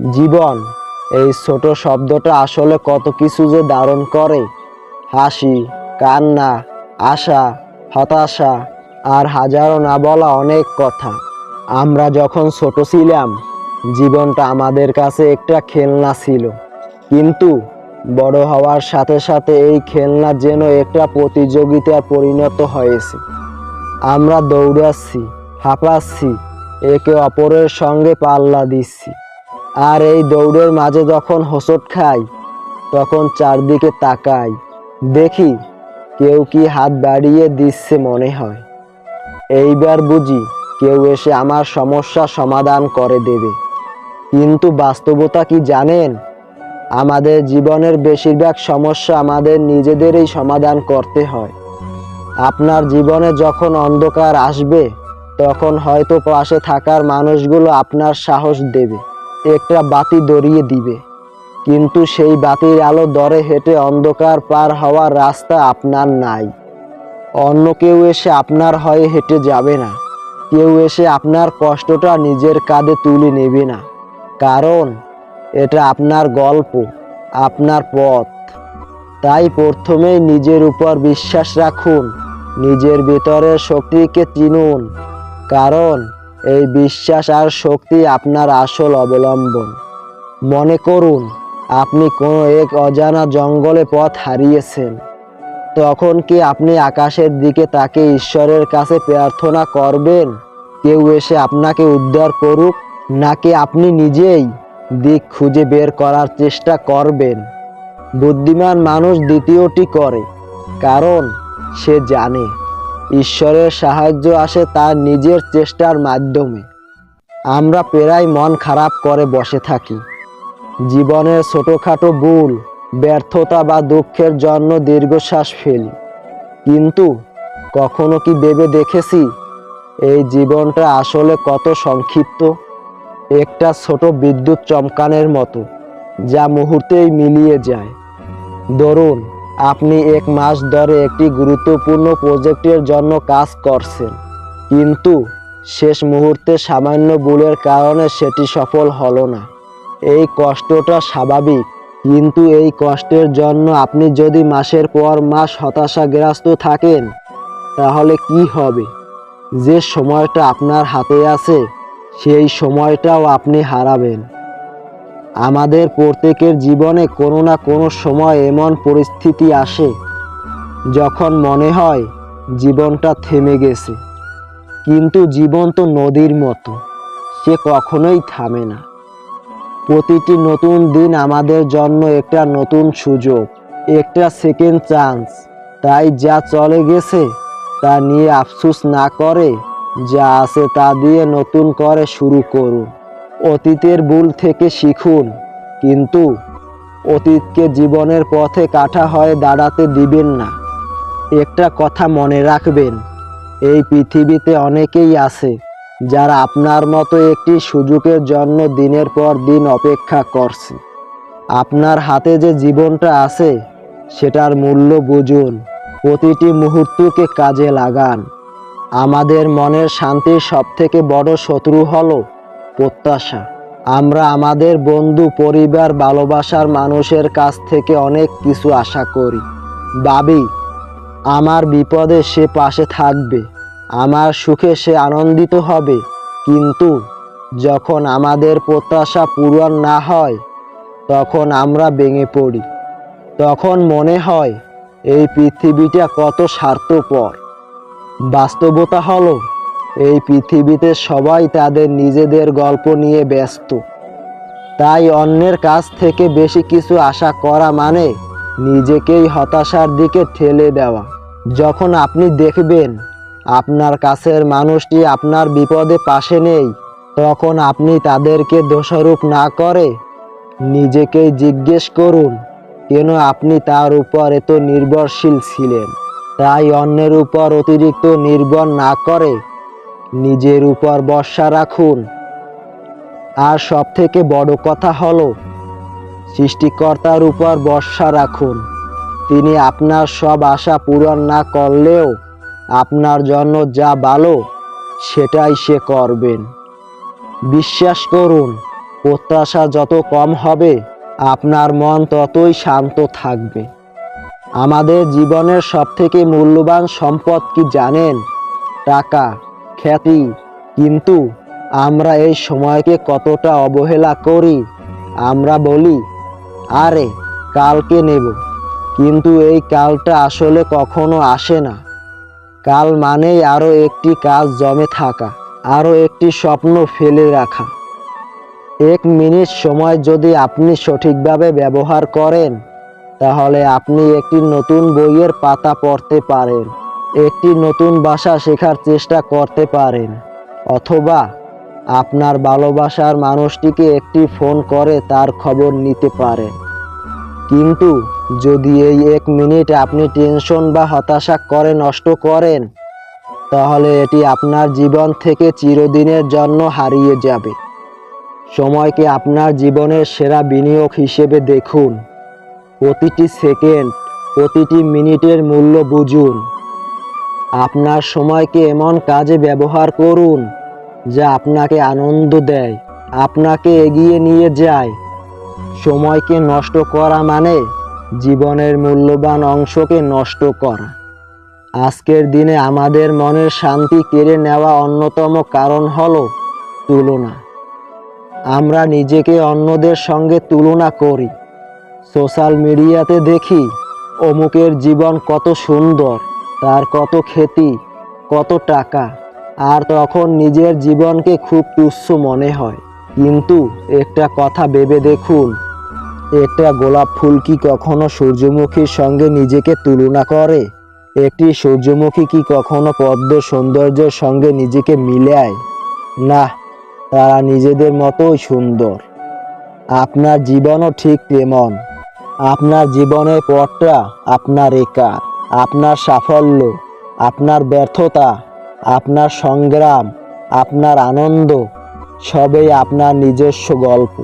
জীবন, এই ছোট শব্দটা আসলে কত কিছু যে ধারণ করে। হাসি, কান্না, আশা, হতাশা আর হাজারো না বলা অনেক কথা। আমরা যখন ছোট ছিলাম, জীবনটা আমাদের কাছে একটা খেলনা ছিল। কিন্তু বড় হওয়ার সাথে সাথে এই খেলনা যেন একটা প্রতিযোগিতায় পরিণত হয়েছে। আমরা দৌড়াচ্ছি, হাঁপাচ্ছি, একে অপরের সঙ্গে পাল্লা দিচ্ছি। আর এই দৌড়ের মাঝে যখন হোঁচট খাই, তখন চারদিকে তাকাই। দেখি কেউ কি হাত বাড়িয়ে দিচ্ছে মনে হয়। এইবার বুঝি কেউ এসে আমার সমস্যা সমাধান করে দেবে। কিন্তু বাস্তবতা কি জানেন? আমাদের জীবনের বেশিরভাগ সমস্যা আমাদের নিজেদেরই সমাধান করতে হয়। আপনার জীবনে যখন অন্ধকার আসবে, তখন হয়তো পাশে থাকার মানুষগুলো আপনার সাহস দেবে। একটা বাতি ধরিয়ে দিবে। কিন্তু সেই বাতির আলো দরে হেঁটে অন্ধকার পার হওয়ার রাস্তা আপনার নাই। অন্য কেউ এসে আপনার হয়ে হেঁটে যাবে না। কেউ এসে আপনার কষ্টটা নিজের কাঁধে তুলে নেবে না। কারণ এটা আপনার গল্প, আপনার পথ। তাই প্রথমেই নিজের উপর বিশ্বাস রাখুন, নিজের ভিতরের শক্তিকে চিনুন। কারণ এই বিশ্বাস আর শক্তি আপনার আসল অবলম্বন। মনে করুন, আপনি কোনো এক অজানা জঙ্গলে পথ হারিয়েছেন। তখন কি আপনি আকাশের দিকে তাকে ঈশ্বরের কাছে প্রার্থনা করবেন? কেউ এসে আপনাকে উদ্ধার করুক, নাকি আপনি নিজেই দিক খুঁজে বের করার চেষ্টা করবেন? বুদ্ধিমান মানুষ দ্বিতীয়টি করে, কারণ সে জানে। ঈশ্বরের সাহায্য আসে তার নিজের চেষ্টার মাধ্যমে। আমরা প্রায় মন খারাপ করে বসে থাকি। জীবনের ছোটোখাটো ভুল, ব্যর্থতা বা দুঃখের জন্য দীর্ঘশ্বাস ফেলি। কিন্তু কখনো কি ভেবে দেখেছি, এই জীবনটা আসলে কত সংক্ষিপ্ত? একটা ছোট বিদ্যুৎ চমকানের মতো, যা মুহূর্তেই মিলিয়ে যায়। ধরুন আপনি এক মাস ধরে একটি গুরুত্বপূর্ণ প্রজেক্টের জন্য কাজ করছেন। কিন্তু শেষ মুহূর্তে সামান্য ভুলের কারণে সেটি সফল হলো না। এই কষ্টটা স্বাভাবিক, কিন্তু এই কষ্টের জন্য আপনি যদি মাসের পর মাস হতাশাগ্রস্ত থাকেন, তাহলে কি হবে? যে সময়টা আপনার হাতে আছে, সেই সময়টাও আপনি হারাবেন। আমাদের প্রত্যেকের জীবনে কোনো না কোনো সময় এমন পরিস্থিতি আসে, যখন মনে হয় জীবনটা থেমে গেছে। কিন্তু জীবন তো নদীর মতো, সে কখনোই থামে না। প্রতিটি নতুন দিন আমাদের জন্য একটা নতুন সুযোগ, একটা সেকেন্ড চান্স তাই যা চলে গেছে, তা নিয়ে আফসোস না করে যা আছে তা দিয়ে নতুন করে শুরু করুন। অতীতের ভুল থেকে শিখুন, কিন্তু অতীতকে জীবনের পথে কাটা হয়ে দাঁড়াতে দিবেন না। একটা কথা মনে রাখবেন, এই পৃথিবীতে অনেকেই আছে যারা আপনার মতো একটি সুযোগের জন্য দিনের পর দিন অপেক্ষা করছে। আপনার হাতে যে জীবনটা আছে, সেটার মূল্য বুঝুন, প্রতিটি মুহূর্তকে কাজে লাগান। আমাদের মনের শান্তির সবথেকে বড় শত্রু হলো প্রত্যাশা। আমরা আমাদের বন্ধু, পরিবার, ভালোবাসার মানুষের কাছ থেকে অনেক কিছু আশা করি। ভাবি, আমার বিপদে সে পাশে থাকবে, আমার সুখে সে আনন্দিত হবে। কিন্তু যখন আমাদের প্রত্যাশা পূরণ না হয়, তখন আমরা ভেঙে পড়ি। তখন মনে হয়, এই পৃথিবীটা কত স্বার্থপর। বাস্তবতা হলো এই পৃথিবীতে সবাই তাদের নিজেদের গল্প নিয়ে ব্যস্ত। তাই অন্যের কাছ থেকে বেশি কিছু আশা করা মানে নিজেকেই হতাশার দিকে ঠেলে দেওয়া। যখন আপনি দেখবেন আপনার কাছের মানুষটি আপনার বিপদে পাশে নেই, তখন আপনি তাদেরকে দোষারোপ না করে নিজেকেই জিজ্ঞেস করুন, কেন আপনি তার উপর এত নির্ভরশীল ছিলেন? তাই অন্যের উপর অতিরিক্ত নির্ভর না করে নিজের উপর ভরসা রাখুন। আর সব থেকে বড় কথা হলো, সৃষ্টিকর্তার উপর ভরসা রাখুন। তিনি আপনার সব আশা পূরণ না করলেও আপনার জন্য যা ভালো, সেটাই সে করবেন। বিশ্বাস করুন, প্রত্যাশা যত কম হবে, আপনার মন ততই শান্ত থাকবে। আমাদের জীবনের সবথেকে মূল্যবান সম্পদ কি জানেন? টাকা। খ্যাতি। কিন্তু আমরা এই সময়কে কতটা অবহেলা করি, আমরা বলি, আরে, কালকে নেব। কিন্তু এই কালটা আসলে কখনো আসে না। কাল মানেই আরও একটি কাজ জমে থাকা আরও একটি স্বপ্ন ফেলে রাখা। এক মিনিট সময় যদি আপনি সঠিকভাবে ব্যবহার করেন, তাহলে আপনি একটি নতুন বইয়ের পাতা পড়তে পারেন। একটি নতুন ভাষা শেখার চেষ্টা করতে পারেন, অথবা আপনার ভালোবাসার মানুষটিকে একটি ফোন করে তার খবর নিতে পারেন কিন্তু যদি এই এক মিনিট আপনি টেনশন বা হতাশা করে নষ্ট করেন, তাহলে এটি আপনার জীবন থেকে চিরদিনের জন্য হারিয়ে যাবে। সময়কে আপনার জীবনের সেরা বিনিয়োগ হিসেবে দেখুন। প্রতিটি সেকেন্ড, প্রতিটি মিনিটের মূল্য বুঝুন। আপনার সময়কে এমন কাজে ব্যবহার করুন, যা আপনাকে আনন্দ দেয়, আপনাকে এগিয়ে নিয়ে যায়। সময়কে নষ্ট করা মানে জীবনের মূল্যবান অংশকে নষ্ট করা। আজকের দিনে আমাদের মনের শান্তি কেড়ে নেওয়া অন্যতম কারণ হল তুলনা। আমরা নিজেকে অন্যদের সঙ্গে তুলনা করি। সোশ্যাল মিডিয়াতে দেখি অমুকের জীবন কত সুন্দর। তার কত খ্যাতি কত টাকা, আর তখন নিজের জীবনকে খুব তুচ্ছ মনে হয়। কিন্তু একটা কথা ভেবে দেখুন, একটা গোলাপ ফুল কি কখনো সূর্যমুখীর সঙ্গে নিজেকে তুলনা করে? একটি সূর্যমুখী কি কখনো পদ্ম সৌন্দর্যের সঙ্গে নিজেকে মিলায়? না, তারা নিজেদের মতোই সুন্দর। আপনার জীবনও ঠিক তেমন। আপনার জীবনের পথটা আপনার একা। আপনার সাফল্য, আপনার ব্যর্থতা, আপনার সংগ্রাম, আপনার আনন্দ, সবই আপনার নিজস্ব গল্প।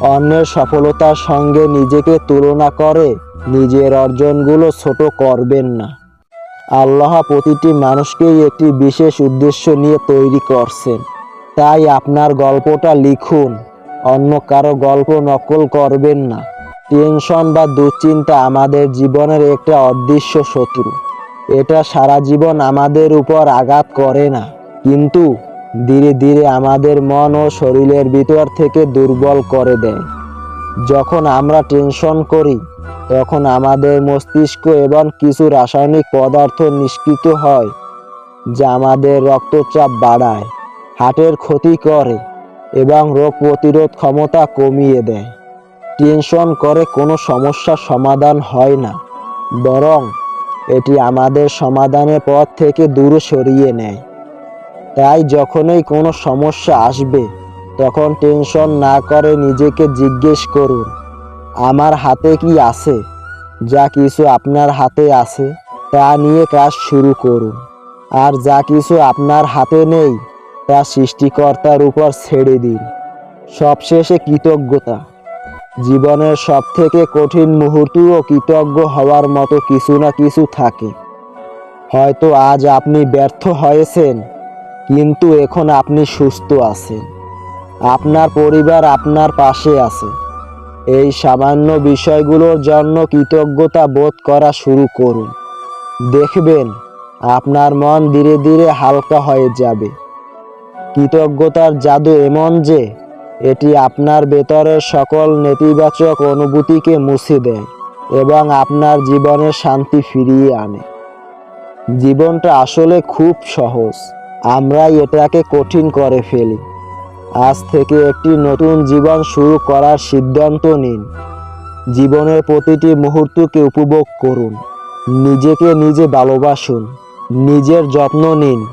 অন্যের সফলতার সঙ্গে নিজেকে তুলনা করে নিজের অর্জনগুলো ছোট করবেন না। আল্লাহ প্রতিটি মানুষকেই একটি বিশেষ উদ্দেশ্য নিয়ে তৈরি করছেন। তাই আপনার গল্পটা লিখুন, অন্য কারও গল্প নকল করবেন না। টেনশন বা দুশ্চিন্তা আমাদের জীবনের একটা অদৃশ্য শত্রু। এটা সারা জীবন আমাদের উপর আঘাত করে না। কিন্তু ধীরে ধীরে আমাদের মন ও শরীরের ভিতর থেকে দুর্বল করে দেয়। যখন আমরা টেনশন করি, তখন আমাদের মস্তিষ্ক এবং কিছু রাসায়নিক পদার্থ নিষ্কৃত হয়, যা আমাদের রক্তচাপ বাড়ায়, হার্টের ক্ষতি করে এবং রোগ প্রতিরোধ ক্ষমতা কমিয়ে দেয়। টেনশন করে কোনো সমস্যার সমাধান হয় না, বরং এটি আমাদের সমাধানের পথ থেকে দূরে সরিয়ে নেয়। তাই যখনই কোনো সমস্যা আসবে, তখন টেনশন না করে নিজেকে জিজ্ঞেস করুন, আমার হাতে কি আছে? যা কিছু আপনার হাতে আছে, তা নিয়ে কাজ শুরু করুন। আর যা কিছু আপনার হাতে নেই, তা সৃষ্টিকর্তার উপর ছেড়ে দিন। সবশেষে কৃতজ্ঞতা। জীবনের সব থেকে কঠিন মুহূর্তও কৃতজ্ঞ হওয়ার মতো কিছু না কিছু থাকে। হয়তো আজ আপনি ব্যর্থ হয়েছেন, কিন্তু এখন আপনি সুস্থ আছেন। আপনার পরিবার আপনার পাশে আছে। এই সামান্য বিষয়গুলোর জন্য কৃতজ্ঞতা বোধ করা শুরু করুন। দেখবেন, আপনার মন ধীরে ধীরে হালকা হয়ে যাবে। কৃতজ্ঞতার জাদু এমন যে এটি আপনার ভেতরের সকল নেতিবাচক অনুভূতিকে মুছে দেয় এবং আপনার জীবনে শান্তি ফিরিয়ে আনে। জীবনটা আসলে খুব সহজ। আমরাই এটাকে কঠিন করে ফেলি। আজ থেকে একটি নতুন জীবন শুরু করার সিদ্ধান্ত নিন। জীবনের প্রতিটি মুহূর্তকে উপভোগ করুন। নিজেকে নিজে ভালোবাসুন। নিজের যত্ন নিন।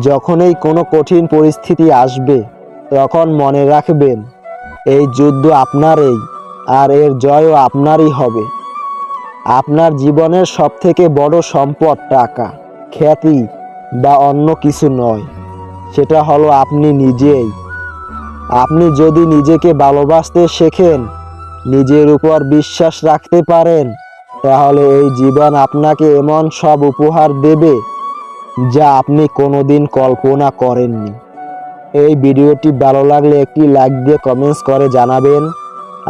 যখনই কোনো কঠিন পরিস্থিতি আসবে তখন মনে রাখবেন, এই যুদ্ধ আপনারই আর এর জয়ও আপনারই হবে। আপনার জীবনের সবথেকে বড় সম্পদ টাকা, খ্যাতি বা অন্য কিছু নয়। সেটা হলো আপনি নিজেই। আপনি যদি নিজেকে ভালোবাসতে শেখেন, নিজের উপর বিশ্বাস রাখতে পারেন, তাহলে এই জীবন আপনাকে এমন সব উপহার দেবে যা আপনি কোনোদিন কল্পনা করেননি। এই ভিডিওটি ভালো লাগলে একটি লাইক দিয়ে কমেন্টস করে জানাবেন।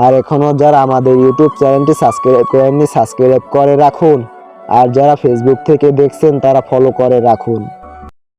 আর এখনও যারা আমাদের ইউটিউব চ্যানেলটি সাবস্ক্রাইব করেননি সাবস্ক্রাইব করে রাখুন। আর যারা ফেসবুক থেকে দেখছেন, তারা ফলো করে রাখুন।